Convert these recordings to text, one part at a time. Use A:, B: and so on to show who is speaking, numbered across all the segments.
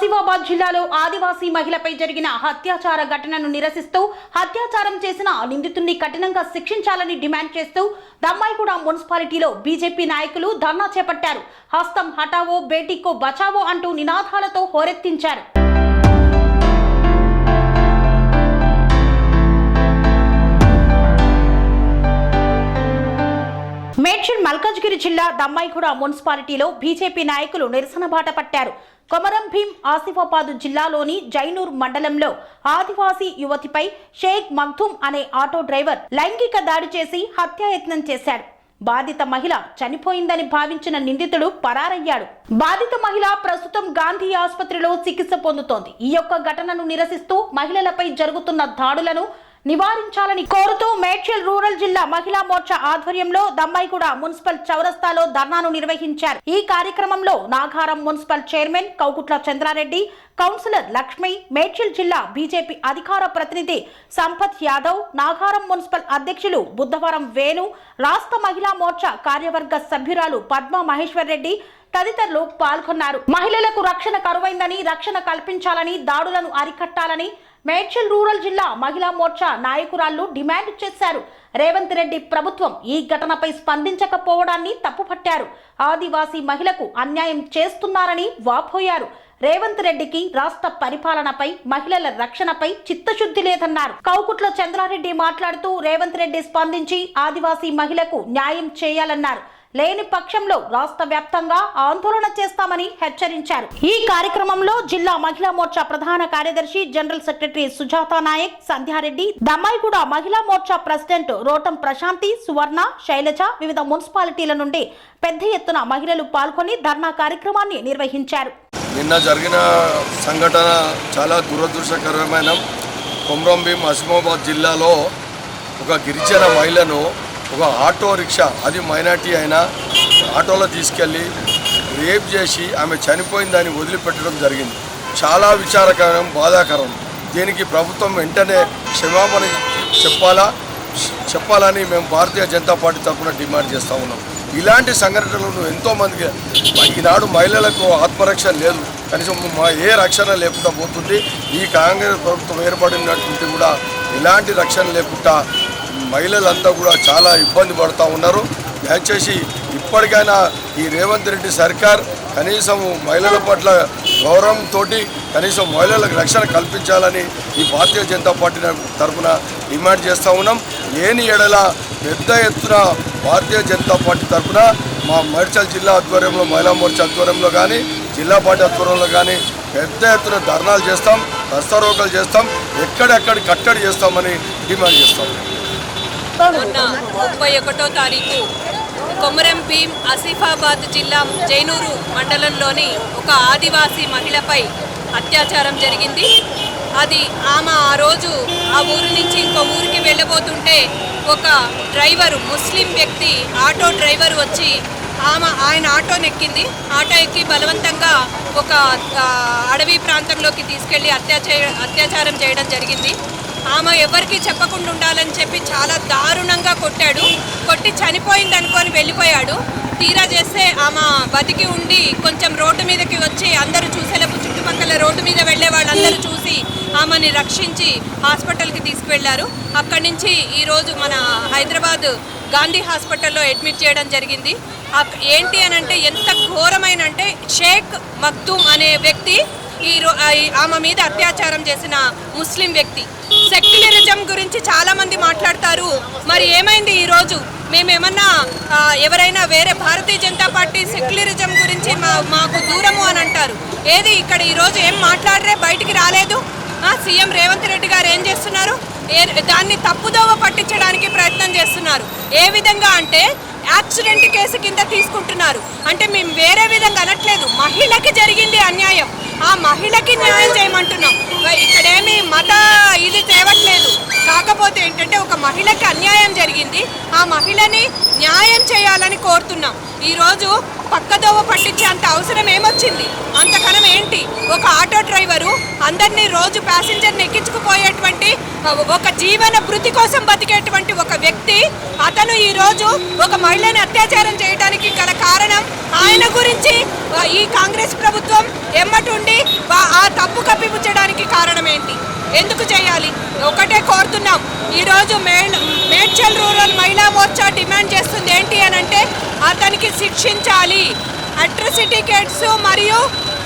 A: ఆసిఫాబాద్ జిల్లాలో ఆదివాసీ మహిళపై జరిగిన హత్యాచార ఘటనను నిరసిస్తూ హత్యాచారం చేసిన నిందితుడిని కఠినంగా శిక్షించాలని డిమాండ్ చేస్తూ దమ్మాయిగూడ మున్సిపాలిటీలో బీజేపీ నాయకులు ధర్నా చేపట్టారు. హస్తం హటావో బేటీకో బచావో అంటూ నినాదాలతో హోరెత్తించారు. మేడ్చల్ మల్కాజ్గిరి జిల్లా దమ్మాయిగూడ మున్సిపాలిటీలో బీజేపీ నాయకులు నిరసన బాట పట్టారు. కొమరం భీం ఆసిఫాబాద్ జిల్లాలోని జైనూర్ మండలంలో ఆదివాసీ యువతిపై షేక్ మగ్ధూమ్ అనే ఆటో డ్రైవర్ లైంగిక దాడి చేసి హత్యాయత్నం చేశాడు. బాధిత మహిళ చనిపోయిందని భావించిన నిందితుడు పరారయ్యాడు. బాధిత మహిళ ప్రస్తుతం గాంధీ ఆసుపత్రిలో చికిత్స పొందుతోంది. ఈ యొక్క ఘటనను నిరసిస్తూ మహిళలపై జరుగుతున్న దాడులను నివారించాలని కోరుతూ మేడ్చల్ రూరల్ జిల్లా మహిళా మోర్చా ఆధ్వర్యంలో దమ్మాయిగూడ మున్సిపల్ చౌరస్తాలో ధర్నాను నిర్వహించారు. ఈ కార్యక్రమంలో Nagaram municipal chairman Koukutla Chandra Reddy councillor Lakshmi Medchal జిల్లా బీజేపీ అధికార ప్రతినిధి సంపత్ యాదవ్ నాగారం మున్సిపల్ అధ్యక్షులు బుద్ధవరం వేణు రాష్ట్ర మహిళా మోర్చా కార్యవర్గ సభ్యురాలు పద్మ మహేశ్వర్ రెడ్డి తదితరులు పాల్గొన్నారు. మహిళలకు రక్షణ కరువైందని రక్షణ కల్పించాలని దాడులను అరికట్టాలని మేడ్చల్ రూరల్ జిల్లా మహిళా మోర్చా నాయకురాళ్ళు డిమాండ్ చేశారు. రేవంత్ రెడ్డి ప్రభుత్వం ఈ ఘటనపై స్పందించకపోవడాన్ని తప్పుపట్టారు. ఆదివాసీ మహిళకు అన్యాయం చేస్తున్నారని వాపోయారు. రేవంత్ రెడ్డికి రాష్ట్ర పరిపాలనపై మహిళల రక్షణపై చిత్తశుద్ధి లేదన్నారు. కౌకుట్ల చంద్రారెడ్డి మాట్లాడుతూ రేవంత్ రెడ్డి స్పందించి ఆదివాసీ మహిళకు న్యాయం చేయాలన్నారు. లేని పక్షంలో రాష్ట్ర వ్యాప్తంగా ఆందోళన చేస్తామని హెచ్చరించారు. ఈ కార్యక్రమంలో జిల్లా మహిళా మోర్చా ప్రధాన కార్యదర్శి general secretary Sujatha Nayak Sandhyareddy Dammaiguda Mahila Morcha president Rotam Prashanthi Suvarna Shailaja వివిధ మున్సిపాలిటీల నుండి పెద్ద ఎత్తున మహిళలు పాల్గొని ధర్నా కార్యక్రమాన్ని నిర్వహించారు.
B: నిన్న జరిగిన సంఘటన చాలా దురదృష్టకరమైన. కొమ్రంభీం అసిమాబాద్ జిల్లాలో ఒక గిరిజన మహిళను ఒక ఆటో రిక్షా అది మైనార్టీ అయినా ఆటోలో తీసుకెళ్ళి రేప్ చేసి ఆమె చనిపోయిందని వదిలిపెట్టడం జరిగింది. చాలా విచారకరం బాధాకరం. దీనికి ప్రభుత్వం వెంటనే క్షమాపణ చెప్పాలా? చెప్పాలని మేము భారతీయ జనతా పార్టీ తరఫున డిమాండ్ చేస్తూ ఉన్నాం. ఇలాంటి సంఘటనలు ఎంతోమందికి ఈనాడు మహిళలకు ఆత్మరక్షణ లేదు. కనీసం మా ఏ రక్షణ లేకుండా పోతుంది. ఈ కాంగ్రెస్ ప్రభుత్వం ఏర్పడినటువంటి కూడా ఇలాంటి రక్షణ లేకుండా మహిళలంతా కూడా చాలా ఇబ్బంది పడుతూ ఉన్నారు. దయచేసి ఇప్పటికైనా ఈ రేవంత్ రెడ్డి సర్కార్ కనీసం మహిళల పట్ల గౌరవంతో కనీసం మహిళలకు రక్షణ కల్పించాలని ఈ భారతీయ జనతా పార్టీ తరఫున డిమాండ్ చేస్తూ ఉన్నాం. లేని ఎడల పెద్ద ఎత్తున భారతీయ జనతా పార్టీ తరఫున మా మేడ్చల్ జిల్లా ఆధ్వర్యంలో మహిళా మోర్చా ఆధ్వర్యంలో కానీ జిల్లా పార్టీ ఆధ్వర్యంలో కానీ పెద్ద ఎత్తున ధర్నాలు చేస్తాం రస్తారోకలు చేస్తాం ఎక్కడెక్కడ కట్టడి చేస్తామని డిమాండ్ చేస్తాం
C: మొన్న ముప్పై ఒకటో తారీఖు కొమరం భీం ఆసిఫాబాద్ జిల్లా జైనూరు మండలంలోని ఒక ఆదివాసీ మహిళపై అత్యాచారం జరిగింది. అది ఆమె ఆ రోజు ఆ ఊరు నుంచి ఇంకో ఊరికి వెళ్ళబోతుంటే ఒక డ్రైవరు ముస్లిం వ్యక్తి ఆటో డ్రైవర్ వచ్చి ఆమె ఆయన ఆటో నెక్కింది. ఆటో ఎక్కి బలవంతంగా ఒక అడవి ప్రాంతంలోకి తీసుకెళ్ళి అత్యాచ అత్యాచారం చేయడం జరిగింది. ఆమె ఎవరికి చెప్పకుండా ఉండాలని చెప్పి చాలా దారుణంగా కొట్టాడు. కొట్టి చనిపోయింది అనుకొని వెళ్ళిపోయాడు. తీరా చేస్తే ఆమె బతికి ఉండి కొంచెం రోడ్డు మీదకి వచ్చి అందరూ చూసేలోపు చుట్టుపక్కల రోడ్డు మీద వెళ్ళే వాళ్ళందరూ చూసి ఆమెని రక్షించి హాస్పిటల్కి తీసుకువెళ్ళారు అక్కడి నుంచి ఈరోజు మన హైదరాబాద్ గాంధీ హాస్పిటల్లో అడ్మిట్ చేయడం జరిగింది. ఏంటి అని అంటే ఎంత ఘోరమైన అంటే షేక్ మక్తూమ్ అనే వ్యక్తి ఈ ఆమె మీద అత్యాచారం చేసిన ముస్లిం వ్యక్తి. సెక్యులరిజం గురించి చాలామంది మాట్లాడతారు. మరి ఏమైంది ఈ రోజు? మేమేమన్నా ఎవరైనా వేరే భారతీయ జనతా పార్టీ సెక్యులరిజం గురించి మా మాకు దూరము అని అంటారు. ఏది ఇక్కడ ఈరోజు ఏం మాట్లాడరే? బయటికి రాలేదు? సీఎం రేవంత్ రెడ్డి గారు ఏం చేస్తున్నారు? ఏ దాన్ని తప్పుదోవ పట్టించడానికి ప్రయత్నం చేస్తున్నారు. ఏ విధంగా అంటే యాక్సిడెంట్ కేసు కింద తీసుకుంటున్నారు. అంటే మేము వేరే విధంగా అనట్లేదు. మహిళకి జరిగింది అన్యాయం. ఆ మహిళకి న్యాయం చేయమంటున్నాం. ఇక్కడేమి మత ఇది తేవట్లేదు. కాకపోతే ఏంటంటే ఒక మహిళకి అన్యాయం జరిగింది. ఆ మహిళని న్యాయం చేయాలని కోరుతున్నాం. ఈరోజు పక్కదోవ పట్టించే అంత అవసరం ఏమొచ్చింది? అంతకనం ఏంటి? ఒక ఆటో డ్రైవరు అందరినీ రోజు ప్యాసింజర్ని ఎక్కించుకుపోయేటువంటి ఒక జీవన భృతి కోసం బతికేటువంటి ఒక వ్యక్తి అతను ఈరోజు ఒక మహిళని అత్యాచారం చేయడానికి గల కారణం ఆయన గురించి ఈ కాంగ్రెస్ ప్రభుత్వం ఎమ్మటుండి ఆ తప్పు కప్పిపుచ్చడానికి కారణం ఏంటి ఎందుకు చేయాలి? ఒకటే కోరుతున్నాం. ఈరోజు మేడ్ మేడ్చల్ రూరల్ మహిళా మోర్చా డిమాండ్ చేస్తుంది ఏంటి అని అంటే అతనికి శిక్షించాలి. అట్రసిటీ కేట్స్ మరియు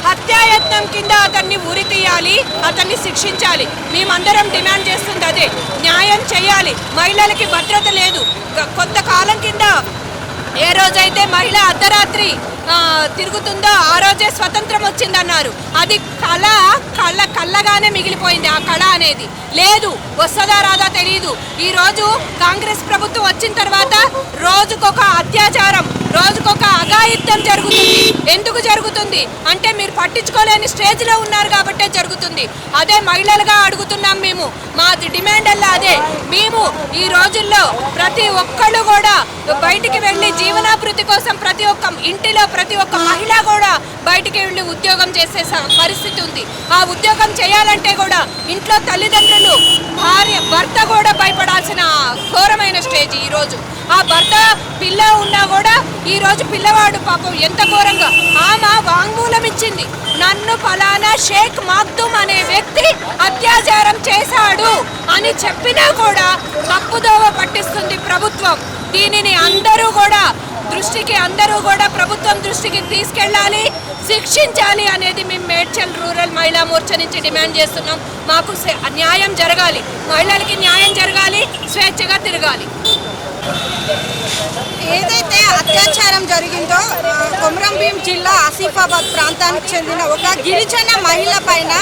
C: హత్యాయత్నం కింద అతన్ని ఉరి తీయాలి అతన్ని శిక్షించాలి. మేమందరం డిమాండ్ చేస్తుంది అదే. న్యాయం చేయాలి. మహిళలకి భద్రత లేదు. కొంతకాలం కింద ఏ రోజైతే మహిళ అర్ధరాత్రి తిరుగుతుందో ఆ రోజే స్వతంత్రం వచ్చిందన్నారు. అది కళ కళ్ళ కళ్ళగానే మిగిలిపోయింది ఆ కళ అనేది. లేదు వస్తుందా రాదా తెలియదు ఈరోజు కాంగ్రెస్ ప్రభుత్వం వచ్చిన తర్వాత రోజుకొక అత్యాచారం రోజుకొక అఘాయిత్యం జరుగుతుంది. ఎందుకు జరుగుతుంది? అంటే మీరు పట్టించుకోలేని స్టేజ్లో ఉన్నారు కాబట్టే జరుగుతుంది. అదే మహిళలుగా అడుగుతున్నారు మేము మా డిమాండ్ అల్లా అదే. మేము ఈ రోజుల్లో ప్రతి ఒక్కళ్ళు కూడా బయటికి వెళ్ళి జీవనాభివృద్ధి కోసం ప్రతి ఒక్క ఇంటిలో ప్రతి ఒక్క మహిళ కూడా బయటికి వెళ్ళి ఉద్యోగం చేసే పరిస్థితి ఉంది. ఆ ఉద్యోగం చేయాలంటే కూడా ఇంట్లో తల్లిదండ్రులు భార్య భర్త కూడా భయపడాల్సిన ఘోరమైన స్టేజ్ ఈరోజు. ఆ భర్త పిల్ల ఉన్నా కూడా ఈరోజు పిల్లవాడు పాపం ఎంత ఘోరంగా. ఆమె వాంగ్మూలం ఇచ్చింది. నన్ను ఫలానా షేక్ మాక్దుమ్ అనే వ్యక్తి అత్యాచారం చేశాడు అని చెప్పినా కూడా తప్పుదోవ పట్టిస్తుంది ప్రభుత్వం. దీనిని అందరూ కూడా దృష్టికి అందరూ కూడా ప్రభుత్వం దృష్టికి తీసుకెళ్ళాలి శిక్షించాలి అనేది మేము మేడ్చల్ రూరల్ మహిళా మోర్చా నుంచి డిమాండ్ చేస్తున్నాం. మాకు న్యాయం జరగాలి. మహిళలకి న్యాయం జరగాలి స్వేచ్ఛగా తిరగాలి.
D: ఏదైతే అత్యాచారం జరిగిందో కొమరం కొమరంభీం జిల్లా ఆసిఫాబాద్ ప్రాంతానికి చెందిన ఒక గిరిజన మహిళ పైన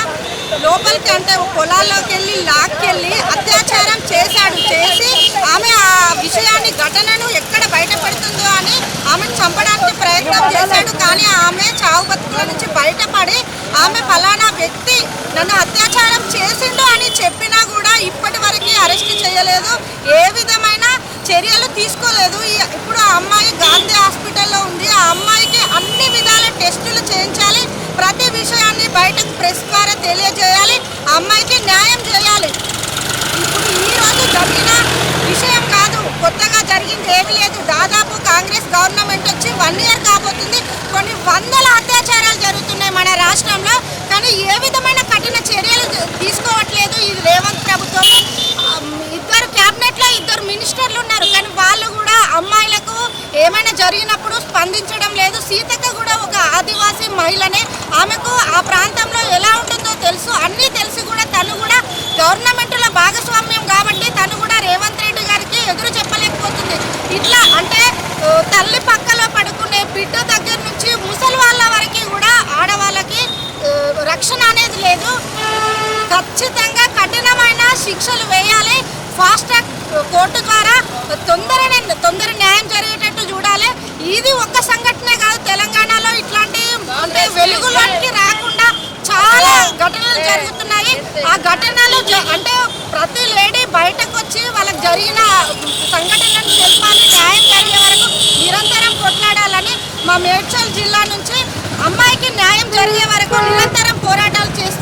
D: లోపలికి అంటే పొలాల్లోకి వెళ్ళి లాక్కెళ్ళి అత్యాచారం చేశాడు. చేసి ఆమె ఆ విషయాన్ని ఘటనను ఎక్కడ బయటపడుతుందో అని ఆమెను చంపడానికి ప్రయత్నం చేశాడు. కానీ ఆమె చావు బతుకుల నుంచి బయటపడి ఆమె ఫలానా వ్యక్తి నన్ను అత్యాచారం చేసిండు అని చెప్పినా కూడా ఇప్పటి వరకు అరెస్ట్ చేయలేదు. ఏ విధమైన చర్యలు తీసుకోలేదు. ఇప్పుడు ఆ అమ్మాయి గాంధీ హాస్పిటల్లో ఉంది. ఆ అమ్మాయికి అన్ని విధాల టెస్టులు చేయించాలి. ప్రతి విషయాన్ని బయటకు ప్రెస్ ద్వారా తెలియజేయాలి. అమ్మాయికి న్యాయం చేయాలి ఇప్పుడు ఈ రోజు జరిగిన విషయం కాదు కొత్తగా జరిగింది ఏమీ లేదు దాదాపు కాంగ్రెస్ గవర్నమెంట్ వచ్చి వన్ ఇయర్ కాబోతుంది కొన్ని వందల అత్యాచారాలు జరుగుతున్నాయి మన రాష్ట్రంలో కానీ ఏ విధమైన కఠిన చర్యలు తీసుకోవట్లేదు ఇది రేవంత్ ప్రభుత్వం ఆ, ఇద్దరు క్యాబినెట్లో ఇద్దరు మినిస్టర్లు ఉన్నారు కానీ వాళ్ళు కూడా అమ్మాయిలకు ఏమైనా జరిగినప్పుడు స్పందించడం లేదు సీతక్క కూడా ఒక ఆదివాసీ మహిళనే. ఆమెకు ఆ ప్రాంతంలో ఎలా ఉంటుందో తెలుసు. అన్నీ తెలిసి కూడా తను కూడా గవర్నమెంట్లో భాగస్వామ్యం కాబట్టి తను కూడా రేవంత్ రెడ్డి గారికి ఎదురు చెప్పలేకపోతుంది. ఇట్లా అంటే తల్లి పక్కలో పడుకునే బిడ్డ దగ్గర నుంచి ముసలి వాళ్ళ వరకు కూడా ఆడవాళ్ళకి రక్షణ అనేది లేదు. ఖచ్చితంగా కఠినమైన శిక్షలు వేయాలి. ఫాస్ట్ ట్రాక్ కోర్టు ద్వారా తొందరనే తొందర న్యాయం జరిగేటట్టు చూడాలి. ఇది ఒక్క సంఘటనే కాదు. తెలంగాణలో ఇట్లాంటి అంటే వెలుగులోకి రాకుండా చాలా ఘటనలు జరుగుతున్నాయి. ఆ ఘటనలు అంటే ప్రతి లేడీ బయటకు వచ్చి వాళ్ళకి జరిగిన సంఘటనను తెలపాలి. న్యాయం జరిగే వరకు నిరంతరం కొట్లాడాలని మా మేడ్చల్ జిల్లా నుంచి అమ్మాయికి న్యాయం జరిగే వరకు నిరంతరం పోరాటాలు చేస్తూనే